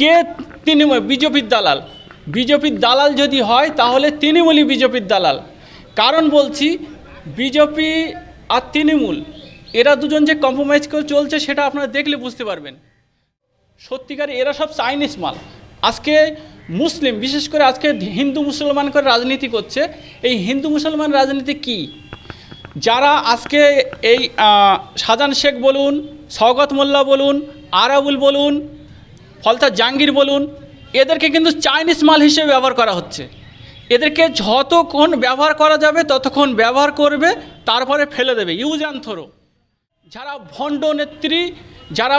কে তৃণমূল? বিজেপির দালাল। বিজেপির দালাল যদি হয়, তাহলে তৃণমূলই বিজেপির দালাল। কারণ বলছি, বিজেপি আর তৃণমূল, এরা দুজন যে কম্প্রোমাইজ করে চলছে, সেটা আপনারা দেখলে বুঝতে পারবেন। সত্যিকার এরা সব চাইনিজ মাল। আজকে মুসলিম, বিশেষ করে আজকে হিন্দু মুসলমান করে রাজনীতি করছে। এই হিন্দু মুসলমান রাজনীতি কি? যারা আজকে এই শাহজাহান শেখ বলুন শওকত মোল্লা বলুন, আরাবুল বলুন ফলতা জাহাঙ্গীর বলুন, এদেরকে কিন্তু চাইনিজ মাল হিসেবে ব্যবহার করা হচ্ছে। এদেরকে যতক্ষণ ব্যবহার করা যাবে, ততক্ষণ ব্যবহার করবে, তারপরে ফেলে দেবে। ইউজ অ্যান্ড থ্রো যারা ভণ্ড নেত্রী, যারা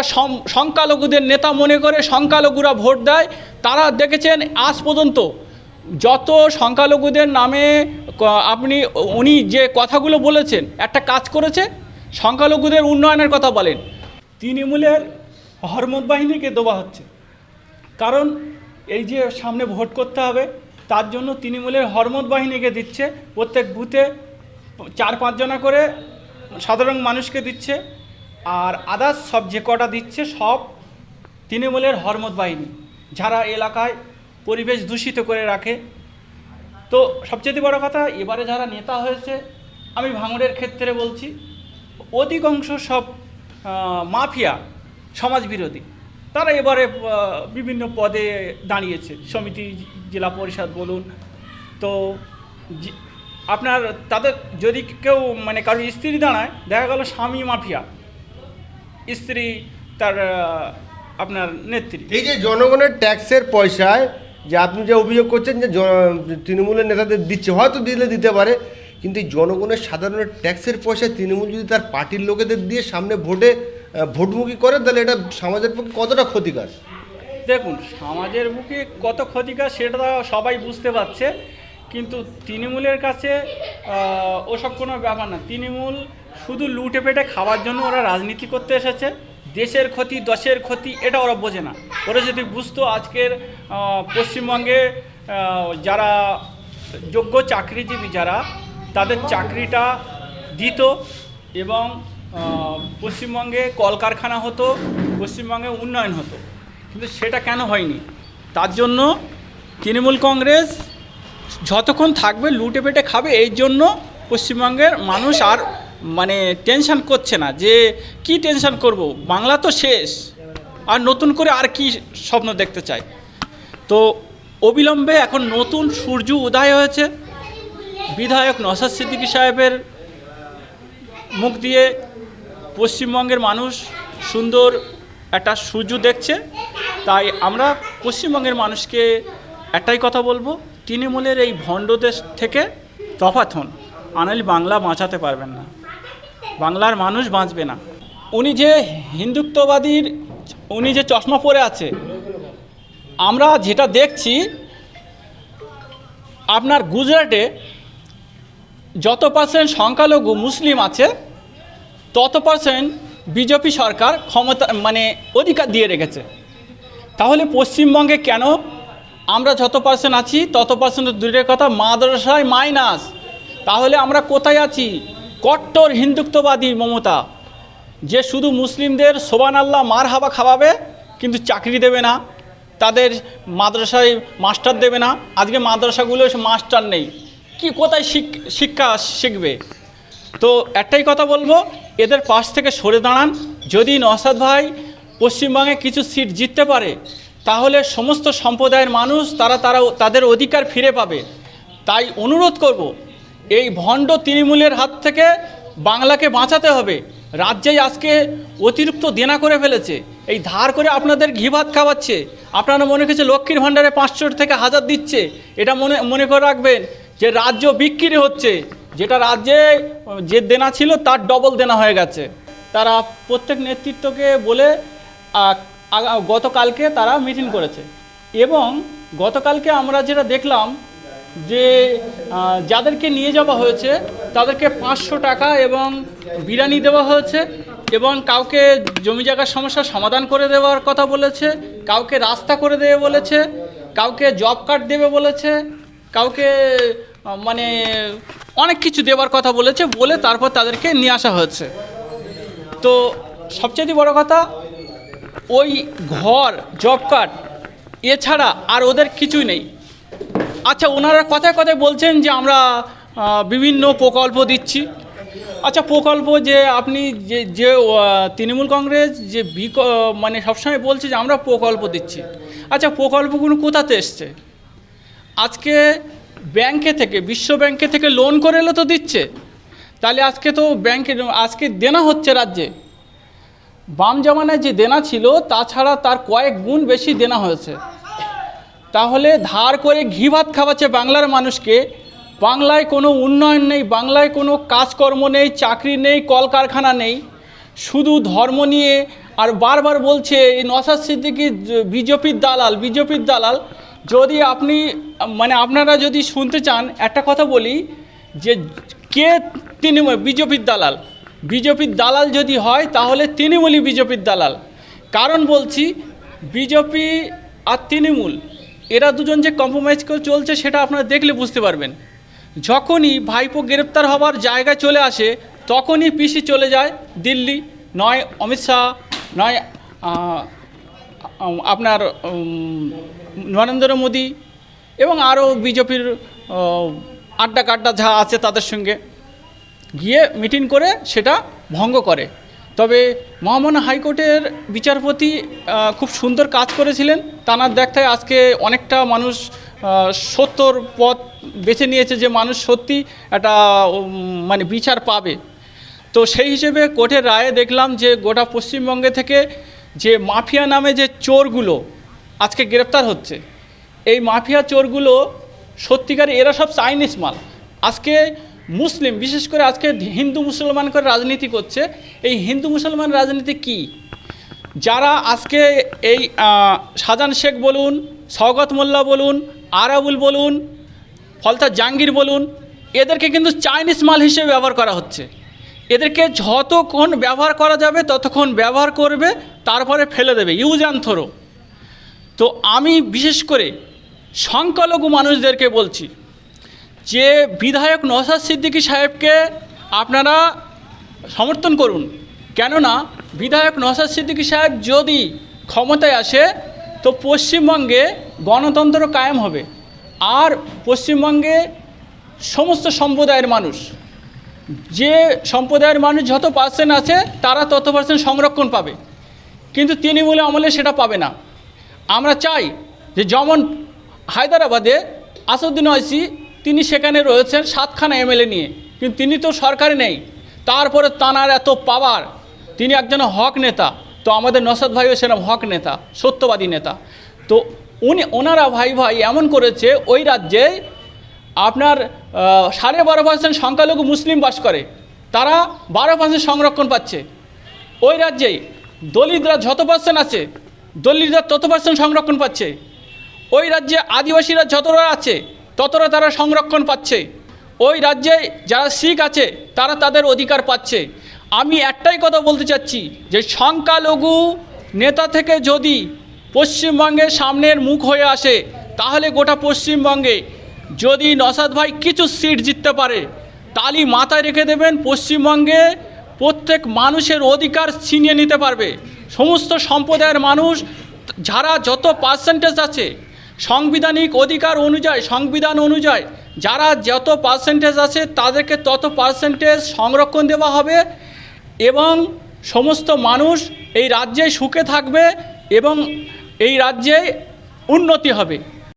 সংখ্যালঘুদের নেতা মনে করে সংখ্যালঘুরা ভোট দেয়, তারা দেখেছেন আজ পর্যন্ত যত সংখ্যালঘুদের নামে আপনি, উনি যে কথাগুলো বলেছেন, একটা কাজ করেছে, সংখ্যালঘুদের উন্নয়নের কথা বলেন। তৃণমূলের হরমত বাহিনীকে দেওয়া হচ্ছে। কারণ এই যে সামনে ভোট করতে হবে তার জন্য তৃণমূলের হরমত বাহিনীকে দিচ্ছে। প্রত্যেক বুথে চার পাঁচজনা করে সাধারণ মানুষকে দিচ্ছে আর আদার্স সব যে কটা দিচ্ছে সব তৃণমূলের হরমত বাহিনী যারা এলাকায় পরিবেশ দূষিত করে রাখে। তো সবচেয়ে বড় কথা এবারে যারা নেতা হয়েছে আমি ভাঙড়ের ক্ষেত্রে বলছি অধিকাংশ সব আহ, মাফিয়া সমাজবিরোধী। তারা এবারে বিভিন্ন পদে দাঁড়িয়েছে। সমিতি, জেলা পরিষদ বলুন। তো আপনার, তাদের যদি কেউ মানে কারও স্ত্রী দাঁড়ায়, দেখা গেল স্বামী মাফিয়া। স্ত্রী তার আপনার নেত্রী। এই যে জনগণের ট্যাক্সের পয়সায় যে আপনি যে অভিযোগ করছেন যে তৃণমূলের নেতাদের দিচ্ছে, হয়তো দিলে দিতে পারে, কিন্তু জনগণের সাধারণের ট্যাক্সের পয়সায় তৃণমূল যদি তার পার্টির লোকেদের দিয়ে সামনে ভোটে ভোটমুখী করে তাহলে এটা সমাজের পক্ষে কতটা ক্ষতিকর? দেখুন, সমাজের বুকে কত ক্ষতিকর সেটা সবাই বুঝতে পারছে, কিন্তু তৃণমূলের কাছে ওসব কোনো ব্যাপার না। তৃণমূল শুধু লুটে পেটে খাওয়ার জন্য ওরা রাজনীতি করতে এসেছে, দেশের ক্ষতি, দশের ক্ষতি, এটা ওরা বোঝে না। ওরা যদি বুঝতো আজকের পশ্চিমবঙ্গে যারা যোগ্য চাকরিজীবী যারা, তাদের চাকরিটা দিত এবং পশ্চিমবঙ্গে কলকারখানা হতো, পশ্চিমবঙ্গে উন্নয়ন হতো। কিন্তু সেটা কেন হয়নি? তার জন্য তৃণমূল কংগ্রেস যতক্ষণ থাকবে লুটে পেটে খাবে এই জন্য পশ্চিমবঙ্গের মানুষ আর মানে টেনশন করছে না যে কি টেনশন করব? বাংলা তো শেষ। আর নতুন করে আর কি স্বপ্ন দেখতে চাই? তো অবিলম্বে এখন নতুন সূর্য উদয় হয়েছে। বিধায়ক নসাদ সিদ্দিকী সাহেবের মুখ দিয়ে পশ্চিমবঙ্গের মানুষ সুন্দর একটা সূর্য দেখছে। তাই আমরা পশ্চিমবঙ্গের মানুষকে একটাই কথা বলব, তৃণমূলের এই ভণ্ড দেশ থেকে তফাৎ হন। আনালি বাংলা বাঁচাতে পারবেন না। বাংলার মানুষ বাঁচবে না। উনি যে হিন্দুত্ববাদীর, উনি যে চশমা পরে আছে, আমরা যেটা দেখছি, আপনার গুজরাটে যত পার্সেন্ট সংখ্যালঘু মুসলিম আছে তত পার্সেন্ট বিজেপি সরকার ক্ষমতা মানে অধিকার দিয়ে রেখেছে। তাহলে পশ্চিমবঙ্গে কেন আমরা যত পার্সেন্ট আছি, তত পার্সেন্ট দূরের কথা মাদ্রাসায় মাইনাস। তাহলে আমরা কোথায় আছি? কট্টর হিন্দুত্ববাদী মমতা, যে শুধু মুসলিমদের সোবান আল্লাহ মার হাবা খাওয়াবে, কিন্তু চাকরি দেবে না। তাদের মাদ্রাসায় মাস্টার দেবে না। আজকে মাদ্রাসাগুলো মাস্টার নেই। কি, কোথায় শিক্ষা শিখবে? তো একটাই কথা বলব, এদের পাশ থেকে সরে দাঁড়ান। যদি নসাদ ভাই পশ্চিমবঙ্গে কিছু সিট জিততে পারে, তাহলে সমস্ত সম্প্রদায়ের মানুষ তারা তারা তাদের অধিকার ফিরে পাবে। তাই অনুরোধ করব, এই ভণ্ড তৃণমূলের হাত থেকে বাংলাকে বাঁচাতে হবে। রাজ্যেই আজকে অতিরিক্ত দেনা করে ফেলেছে। এই ধার করে আপনাদের ঘি ভাত খাওয়াচ্ছে। আপনারা মনে করছে লক্ষ্মীর ভাণ্ডারে পাঁচশো থেকে হাজার দিচ্ছে। এটা মনে মনে করে রাখবেন যে রাজ্য বিক্রি হচ্ছে। যেটা রাজ্যে, যে দেনা ছিল তার ডবল দেনা হয়ে গেছে। তারা প্রত্যেক নেতৃত্বকে বলে গতকালকে তারা মিটিং করেছে। এবং গতকালকে আমরা যেটা দেখলাম যে যাদেরকে নিয়ে যাওয়া হয়েছে, তাদেরকে পাঁচশো টাকা এবং বিরিয়ানি দেওয়া হয়েছে এবং কাউকে জমি জায়গার সমস্যার সমাধান করে দেওয়ার কথা বলেছে, কাউকে রাস্তা করে দেবে বলেছে, কাউকে জব কার্ড দেবে বলেছে, কাউকে মানে অনেক কিছু দেওয়ার কথা বলেছে, বলে তারপর তাদেরকে নিয়ে আসা হয়েছে। তো সবচেয়ে বড় কথা, ওই ঘর জব কার্ড এছাড়া আর ওদের কিছুই নেই। আচ্ছা ওনারা কথায় কথায় বলছেন যে আমরা বিভিন্ন প্রকল্প দিচ্ছি। আচ্ছা প্রকল্প যে আপনি যে যে তৃণমূল কংগ্রেস, যে বিক মানে সবসময় বলছে যে আমরা প্রকল্প দিচ্ছি। আচ্ছা প্রকল্পগুলো কোথাতে এসছে? আজকে ব্যাংকে থেকে বিশ্ব ব্যাংকে থেকে লোন করে এলে তো দিচ্ছে। তাহলে আজকে তো ব্যাংকে আজকে দেনা হচ্ছে রাজ্যে। বাম জামানায় যে দেনা ছিল, তাছাড়া তার কয়েক গুণ বেশি দেনা হয়েছে। তাহলে ধার করে ঘি ভাত খাওয়াচ্ছে বাংলার মানুষকে। বাংলায় কোনো উন্নয়ন নেই, বাংলায় কোনো কাজকর্ম নেই, চাকরি নেই, কলকারখানা নেই। শুধু ধর্ম নিয়ে, আর বারবার বলছে, এই নসাদ সিদ্দিকি বিজেপির দালাল বিজেপির দালাল যদি আপনি মানে আপনারা যদি শুনতে চান, একটা কথা বলি যে কে তৃণমূল বিজেপির দালাল? বিজেপির দালাল যদি হয়, তাহলে তৃণমূলই বিজেপির দালাল। কারণ বলছি, বিজেপি আর তৃণমূল, এরা দুজন যে কম্প্রোমাইজ করে চলছে, সেটা আপনারা দেখলে বুঝতে পারবেন। যখনই ভাইপো গ্রেপ্তার হবার জায়গায় চলে আসে, তখনই পিসি চলে যায় দিল্লি। নয় অমিত শাহ, নয় আপনার নরেন্দ্র মোদী এবং আরও বিজেপির আড্ডা কাড্ডা যা আছে তাদের সঙ্গে গিয়ে মিটিং করে সেটা ভঙ্গ করে। তবে মহামান্য হাইকোর্টের বিচারপতি খুব সুন্দর কাজ করেছিলেন। তানার দেখতে আজকে অনেকটা মানুষ সত্যর পথ বেছে নিয়েছে যে মানুষ সত্যি একটা মানে বিচার পাবে। তো সেই হিসেবে কোর্টের রায়ে দেখলাম যে গোটা পশ্চিমবঙ্গে থেকে যে মাফিয়া নামে যে চোরগুলো আজকে গ্রেপ্তার হচ্ছে, এই মাফিয়া চোরগুলো সত্যিকার এরা সব চাইনিজ মাল। আজকে মুসলিম, বিশেষ করে আজকে হিন্দু মুসলমান করে রাজনীতি করছে, এই হিন্দু মুসলমান রাজনীতি কি? যারা আজকে এই শাহজাহান শেখ বলুন, সওগত মোল্লা বলুন, আরাবুল বলুন ফলতা জাহাঙ্গীর বলুন, এদেরকে কিন্তু চাইনিজ মাল হিসেবে ব্যবহার করা হচ্ছে। এদেরকে যতক্ষণ ব্যবহার করা যাবে, ততক্ষণ ব্যবহার করবে, তারপরে ফেলে দেবে। Use and throw. তো আমি বিশেষ করে সংখ্যালঘু মানুষদেরকে বলছি, যে বিধায়ক নসাদ সিদ্দিকী সাহেবকে আপনারা সমর্থন করুন। কেননা, বিধায়ক নসাদ সিদ্দিকী সাহেব যদি ক্ষমতায় আসে, তো পশ্চিমবঙ্গে গণতন্ত্র কায়েম হবে। আর পশ্চিমবঙ্গে সমস্ত সম্প্রদায়ের মানুষ যে সম্প্রদায়ের মানুষ যত পার্সেন্ট আছে, তারা তত পার্সেন্ট সংরক্ষণ পাবে। কিন্তু তৃণমূলে আমলে সেটা পাবে না। আমরা চাই যে যেমন হায়দ্রাবাদে আসাদুদ্দিন ওয়াইসি, তিনি সেখানে রয়েছেন সাতখানা এমএলএ নিয়ে। কিন্তু তিনি তো সরকারে নেই। তারপরে তানার এত পাওয়ার তিনি একজন হক নেতা। তো আমাদের নসাদ ভাইও সেরকম হক নেতা, সত্যবাদী নেতা। তো উনি, ওনারা ভাই ভাই এমন করেছে, ওই রাজ্যে আপনার সাড়ে বারো পার্সেন্ট সংখ্যালঘু মুসলিম বাস করে। তারা বারো পার্সেন্ট সংরক্ষণ পাচ্ছে। ওই রাজ্যেই দলিতরা যত পার্সেন্ট আছে, দলিতরা তত পার্সেন্ট সংরক্ষণ পাচ্ছে। ওই রাজ্যে আদিবাসীরা যতটা আছে ততটা তারা সংরক্ষণ পাচ্ছে। ওই রাজ্যে যারা শিখ আছে, তারা তাদের অধিকার পাচ্ছে। আমি একটাই কথা বলতে চাচ্ছি যে সংখ্যালঘু নেতা থেকে যদি পশ্চিমবঙ্গের সামনের মুখ হয়ে আসে, তাহলে গোটা পশ্চিমবঙ্গে যদি নসাদ ভাই কিছু সিট জিততে পারে, তালি মাথায় রেখে দেবেন, পশ্চিমবঙ্গে প্রত্যেক মানুষের অধিকার ছিনিয়ে নিতে পারবে। সমস্ত সম্প্রদায়ের মানুষ, যারা যত পার্সেন্টেজ আছে, সাংবিধানিক অধিকার অনুযায়ী, সংবিধান অনুযায়ী, যারা যত পার্সেন্টেজ আছে, তাদেরকে তত পার্সেন্টেজ সংরক্ষণ দেওয়া হবে এবং সমস্ত মানুষ এই রাজ্যে সুখে থাকবে এবং এই রাজ্যে উন্নতি হবে।